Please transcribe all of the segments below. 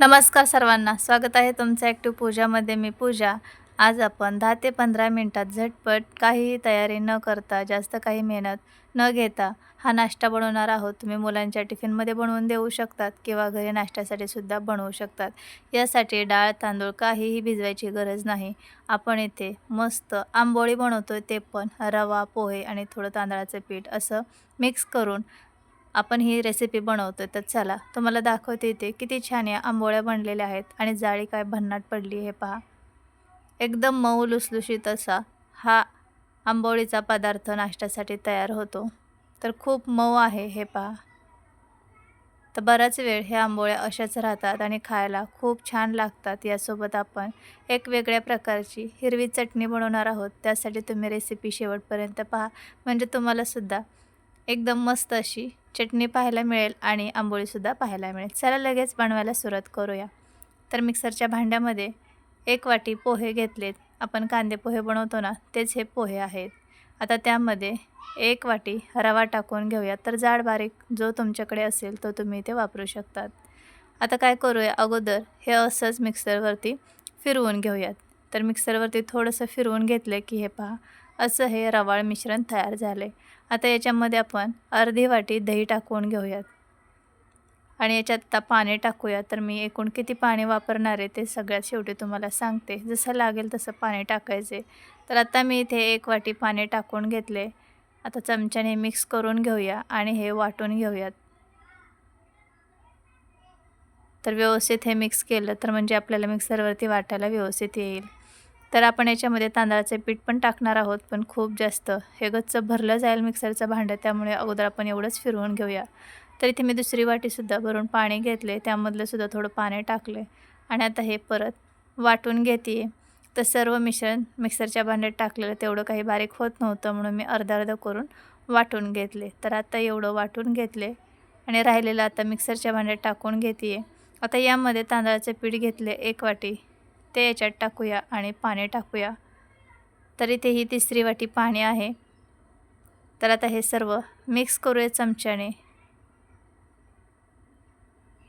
नमस्कार सर्वांना स्वागत आहे तुमचं ॲक्टिव्ह पूजामध्ये मी पूजा. आज आपण दहा ते पंधरा मिनटात झटपट काहीही तयारी न करता जास्त काही मेहनत न घेता हा नाश्ता बनवणार आहोत. तुम्ही मुलांच्या टिफिनमध्ये बनवून देऊ शकतात किंवा घरी नाश्त्यासाठी सुद्धा बनवू शकतात. यासाठी डाळ तांदूळ काहीही भिजवायची गरज नाही. आपण इथे मस्त आंबोळी बनवतो ते पण रवा पोहे आणि थोडं तांदळाचं पीठ असं मिक्स करून आपण ही रेसिपी बनवतो तर चला तुम्हाला दाखवते इथे किती छान या आंबोळ्या बनलेल्या आहेत आणि जाळी काय भन्नाट पडली हे पहा. एकदम मऊ लुसलुशीत असा हा आंबोळीचा पदार्थ नाश्त्यासाठी तयार होतो. तर खूप मऊ आहे हे पहा. तर बराच वेळ ह्या आंबोळ्या अशाच राहतात आणि खायला खूप छान लागतात. यासोबत आपण एक वेगळ्या प्रकारची हिरवी चटणी बनवणार आहोत. त्यासाठी तुम्ही रेसिपी शेवटपर्यंत पहा. म्हणजे तुम्हालासुद्धा एकदम मस्त अशी चटणी पाहायला मिळेल आणि आंबोळीसुद्धा पाहायला मिळेल. चला लगेच बनवायला सुरुवात करूया. तर मिक्सरच्या भांड्यामध्ये एक वाटी पोहे घेतलेत. आपण कांदे पोहे बनवतो ना तेच हे पोहे आहेत. आता त्यामध्ये एक वाटी रवा टाकून घेऊया. तर जाड बारीक जो तुमच्याकडे असेल तो तुम्ही इथे वापरू शकतात. आता काय करूया अगोदर हे असंच मिक्सरवरती फिरवून घेऊयात. तर मिक्सरवरती थोडंसं फिरवून घेतलं की हे पहा असं हे रवाळ मिश्रण तयार झाले. आता याच्यामध्ये आपण अर्धी वाटी दही टाकून घेऊयात. आणि याच्यात आता पाणी टाकूया. तर मी एकूण किती पाणी वापरणार आहे ते सगळ्यात शेवटी तुम्हाला सांगते. जसं लागेल तसं पाणी टाकायचे. तर आता मी इथे एक वाटी पाणी टाकून घेतले. आता चमच्याने मिक्स करून घेऊया आणि हे वाटून घेऊयात. तर व्यवस्थित हे मिक्स केलं तर म्हणजे आपल्याला मिक्सरवरती वाटायला व्यवस्थित येईल. तर आपण याच्यामध्ये तांदळाचे पीठ पण टाकणार आहोत पण खूप जास्त. हे गच्च भरलं जाईल मिक्सरचं भांडं त्यामुळे अगोदर आपण एवढंच फिरवून घेऊया. तर इथे मी दुसरी वाटीसुद्धा भरून पाणी घेतले त्यामधलं सुद्धा थोडं पाणी टाकले. आणि आता हे परत वाटून घेते तर सर्व मिश्रण मिक्सरच्या भांड्यात टाकलेलं तेवढं काही बारीक होत नव्हतं म्हणून मी अर्धा अर्धा करून वाटून घेतले. तर आता एवढं वाटून घेतले आणि राहिलेलं आता मिक्सरच्या भांड्यात टाकून घेते आता यामध्ये तांदळाचे पीठ घेतले एक वाटी. ते याच्यात टाकूया आणि पाणी टाकूया. तर इथे ही तिसरी वाटी पाणी आहे. तर आता हे सर्व मिक्स करूया चमच्याने.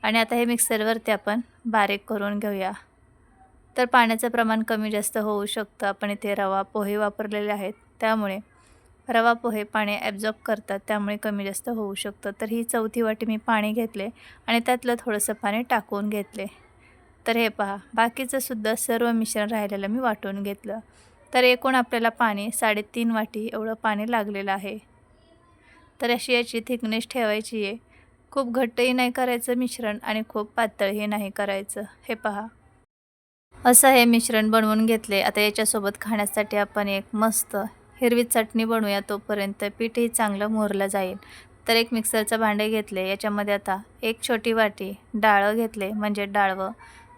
आणि आता हे मिक्सरवरती आपण बारीक करून घेऊया. तर पाण्याचं प्रमाण कमी जास्त होऊ शकतं. आपण इथे रवा पोहे वापरलेले आहेत. त्यामुळे रवा पोहे पाणी ॲब्झॉर्ब करतात. त्यामुळे कमी जास्त होऊ शकतं. तर ही चौथी वाटी मी पाणी घेतले आणि त्यातलं थोडंसं पाणी टाकून घेतले. तर हे पहा बाकीचं सुद्धा सर्व मिश्रण राहिलेलं मी वाटून घेतलं. तर एकूण आपल्याला पाणी साडेतीन वाटी एवढं पाणी लागलेलं आहे. तर अशी याची थिकनेस ठेवायची आहे. खूप घट्टही नाही करायचं मिश्रण आणि खूप पातळही नाही करायचं. हे पहा. असं हे मिश्रण बनवून घेतले. आता याच्यासोबत खाण्यासाठी आपण एक मस्त हिरवी चटणी बनवूया. तोपर्यंत पीठही चांगलं मोरलं जाईल. तर एक मिक्सरचं भांडे घेतले. याच्यामध्ये आता एक छोटी वाटी डाळं घेतले. म्हणजे डाळवं.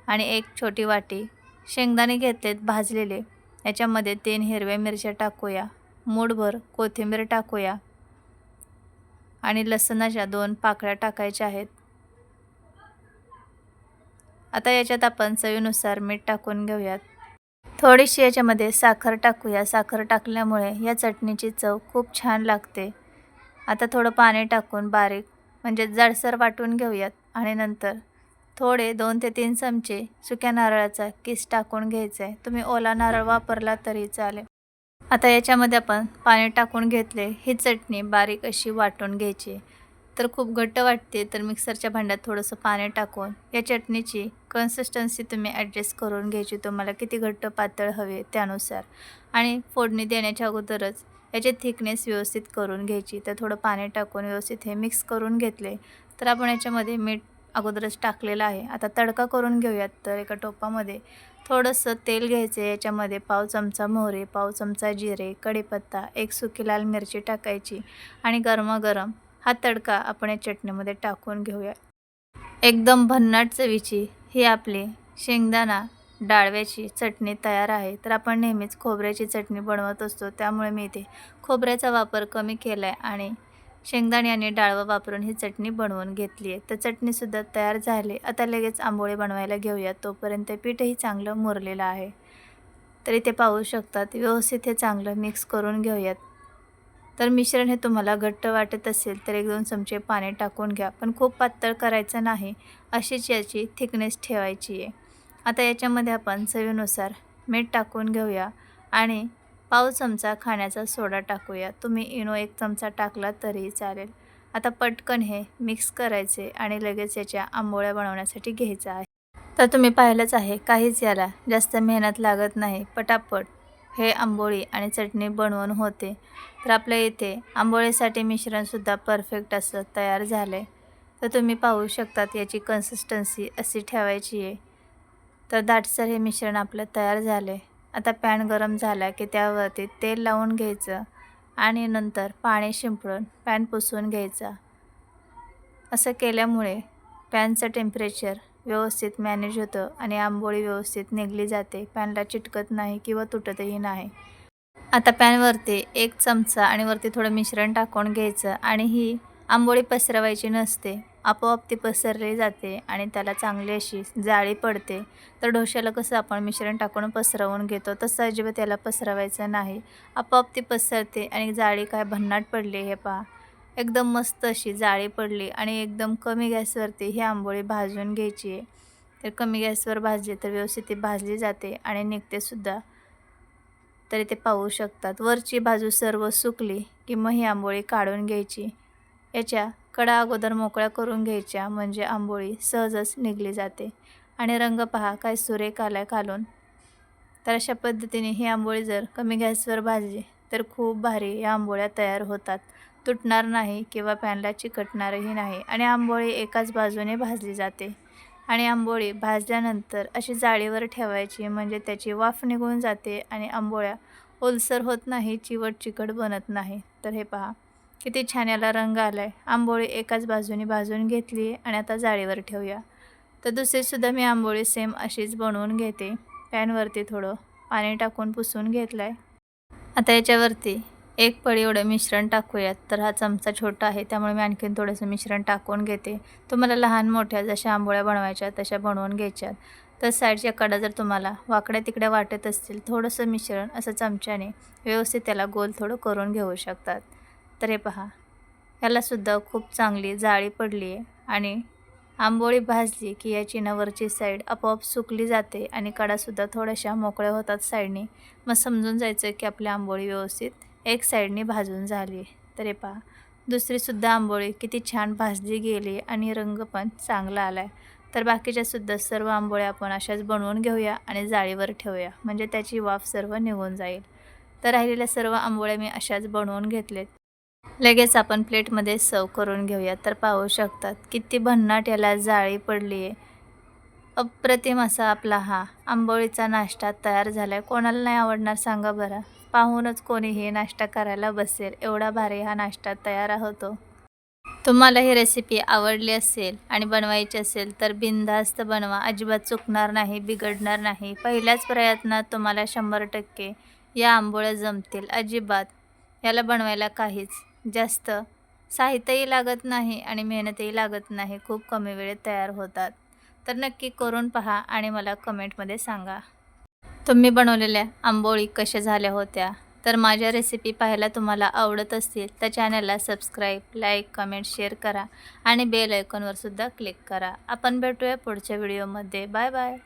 आणि एक छोटी वाटी शेंगदाणे घेतलेत भाजलेले. याच्यामध्ये तीन हिरव्या मिरच्या टाकूया मूठभर कोथिंबीर टाकूया आणि लसणाच्या दोन पाकळ्या टाकायच्या आहेत. आता याच्यात आपण चवीनुसार मीठ टाकून घेऊयात. थोडीशी याच्यामध्ये साखर टाकूया. साखर टाकल्यामुळे या चटणीची चव खूप छान लागते. आता थोडं पाणी टाकून बारीक म्हणजे जाडसर वाटून घेऊयात आणि नंतर थोडे दोन ते तीन चमचे सुक्या नारळाचा किस टाकून घ्यायचा आहे तुम्ही ओला नारळ वापरला तरी चालेल. आता याच्यामध्ये आपण पाणी टाकून घेतले. ही चटणी बारीक अशी वाटून घ्यायची. तर खूप घट्ट वाटते तर मिक्सरच्या भांड्यात थोडंसं पाणी टाकून या चटणीची कन्सिस्टन्सी तुम्ही ॲडजस्ट करून घ्यायची. तुम्हाला किती घट्ट पातळ हवे त्यानुसार. आणि फोडणी देण्याच्या अगोदरच याची थिकनेस व्यवस्थित करून घ्यायची. तर थोडं पाणी टाकून व्यवस्थित हे मिक्स करून घेतले. तर आपण याच्यामध्ये मीठ अगोदरच टाकलेलं आहे. आता तडका करून घेऊयात तर एका टोपामध्ये थोडंसं तेल घ्यायचं याच्यामध्ये पाव चमचा मोहरे पाव चमचा जिरे कढीपत्ता एक सुकी लाल मिरची टाकायची आणि गरमागरम हा तडका आपण या चटणीमध्ये टाकून घेऊया एकदम भन्नाट चवीची ही आपली शेंगदाणा डाळव्याची चटणी तयार आहे. तर आपण नेहमीच खोबऱ्याची चटणी बनवत असतो. त्यामुळे मी इथे खोबऱ्याचा वापर कमी केला आहे आणि शेंगदाणे आणि डाळवं वापरून ही चटणी बनवून घेतली आहे. तर चटणीसुद्धा तयार झाली. आता लगेच आंबोळे बनवायला घेऊया. तोपर्यंत पीठही चांगलं मुरलेलं आहे. तर इथे पाहू शकतात व्यवस्थित हे चांगलं मिक्स करून घेऊयात. तर मिश्रण हे तुम्हाला घट्ट वाटत असेल तर एक दोन चमचे पाणी टाकून घ्या. पण खूप पातळ करायचं नाही अशीच याची थिकनेस ठेवायची आहे. आता याच्यामध्ये आपण चवीनुसार मीठ टाकून घेऊया. आणि पाव चमचा खाण्याचा सोडा टाकूया. तुम्ही इनो एक चमचा टाकला तरीही चालेल. आता पटकन हे मिक्स करायचे आणि लगेच याच्या आंबोळ्या बनवण्यासाठी घ्यायचा आहे. तर तुम्ही पाहिलंच आहे काहीच याला जास्त मेहनत लागत नाही. पटापट हे आंबोळी आणि चटणी बनवून होते. तर आपल्या इथे आंबोळीसाठी मिश्रणसुद्धा परफेक्ट असं तयार झालं आहे तर तुम्ही पाहू शकतात याची कन्सिस्टन्सी अशी ठेवायची आहे. तर दाटसर हे मिश्रण आपलं तयार झालं आहे आता पॅन गरम झाला की त्यावरती तेल लावून घ्यायचं आणि नंतर पाणी शिंपडून पॅन पुसून घ्यायचा. असं केल्यामुळे पॅनचं टेम्परेचर व्यवस्थित मॅनेज होतं आणि आंबोळी व्यवस्थित निघली जाते. पॅनला चिटकत नाही किंवा तुटतही नाही. आता पॅनवरती एक चमचा आणि वरती थोडं मिश्रण टाकून घ्यायचं आणि ही आंबोळी पसरवायची नसते. आपोआप ती पसरली जाते आणि त्याला चांगली अशी जाळी पडते. तर डोश्याला कसं आपण मिश्रण टाकून पसरवून घेतो तसं अजिबात त्याला पसरवायचं नाही. आपोआप ती पसरते आणि जाळी काय भन्नाट पडली हे पहा. एकदम मस्त अशी जाळी पडली आणि एकदम कमी गॅसवरती ही आंबोळी भाजून घ्यायची आहे. तर कमी गॅसवर भाजली तर व्यवस्थित ती भाजली जाते आणि निघतेसुद्धा तरी ते पाहू शकतात. वरची बाजू सर्व सुकली की मग ही आंबोळी काढून घ्यायची. याच्या कडा अगोदर मोकळ्या करून घ्यायच्या म्हणजे आंबोळी सहजच निघली जाते. आणि रंग पहा काय सुरेख आलाय घालून तर अशा पद्धतीने ही आंबोळी जर कमी गॅसवर भाजली तर खूप भारी या आंबोळ्या तयार होतात. तुटणार नाही किंवा पॅनला चिकटणारही नाही आणि आंबोळी एकाच बाजूने भाजली जाते. आणि आंबोळी भाजल्यानंतर अशी जाळीवर ठेवायची म्हणजे त्याची वाफ निघून जाते आणि आंबोळ्या ओलसर होत नाही चिवट चिकट बनत नाही. तर हे पहा. किती छान याला रंग आला आहे आंबोळी एकाच बाजूने भाजून घेतली आहे आणि आता जाळीवर ठेवूया. तर दुसरीसुद्धा मी आंबोळी सेम अशीच बनवून घेते. पॅनवरती थोडं पाणी टाकून पुसून घेतलं आहे आता याच्यावरती एक पळी एवढं मिश्रण टाकूयात. तर हा चमचा छोटा आहे त्यामुळे मी आणखीन थोडंसं मिश्रण टाकून घेते. तुम्हाला लहान मोठ्या जशा आंबोळ्या बनवायच्या तशा बनवून घ्यायच्यात. तर साईडच्या कडा जर तुम्हाला वाकड्या तिकड्या वाटत असतील थोडंसं मिश्रण असं चमच्याने व्यवस्थित त्याला गोल थोडं करून घेऊ शकतात. तर हे पहा यालासुद्धा खूप चांगली जाळी पडली आहे आणि आंबोळी भाजली की याची नवरची साईड आपोआप सुकली जाते आणि कडासुद्धा थोड्याशा मोकळ्या होतात साईडने. मग समजून जायचं की आपली आंबोळी व्यवस्थित एक साईडने भाजून झाली तर हे पहा दुसरीसुद्धा आंबोळी किती छान भाजली गेली आणि रंग पण चांगला आला आहे तर बाकीच्यासुद्धा सर्व आंबोळ्या आपण अशाच बनवून घेऊया आणि जाळीवर ठेवूया म्हणजे त्याची वाफ सर्व निघून जाईल. तर राहिलेल्या सर्व आंबोळ्या मी अशाच बनवून घेतलेत. लगेच आपण प्लेटमध्ये सर्व करून घेऊया. तर पाहू शकतात किती भन्नाट याला जाळी पडली आहे. अप्रतिम असा आपला हा आंबोळीचा नाश्ता तयार झाला आहे कोणाला नाही आवडणार सांगा बरं. पाहूनच कोणीही नाश्ता करायला बसेल. एवढा भारी हा नाश्ता तयार होतो. तुम्हाला ही रेसिपी आवडली असेल आणि बनवायची असेल तर बिनधास्त बनवा. अजिबात चुकणार नाही बिघडणार नाही. पहिल्याच प्रयत्नात तुम्हाला शंभर टक्के या आंबोळ्या जमतील. अजिबात. याला बनवायला काहीच जास्त. साहित्यही लागत नाही आणि मेहनतही लागत नाही. खूप कमी वेळेत तयार होतात. तर नक्की करून पहा आणि मला कमेंटमध्ये सांगा. तुम्ही बनवलेल्या आंबोळी कशा झाल्या होत्या? तर माझ्या रेसिपी पाहायला तुम्हाला आवडत असतील तर चॅनलला सबस्क्राईब लाईक कमेंट शेअर करा आणि बेल आयकॉनवरसुद्धा क्लिक करा. आपण भेटूया पुढच्या व्हिडिओमध्ये बाय बाय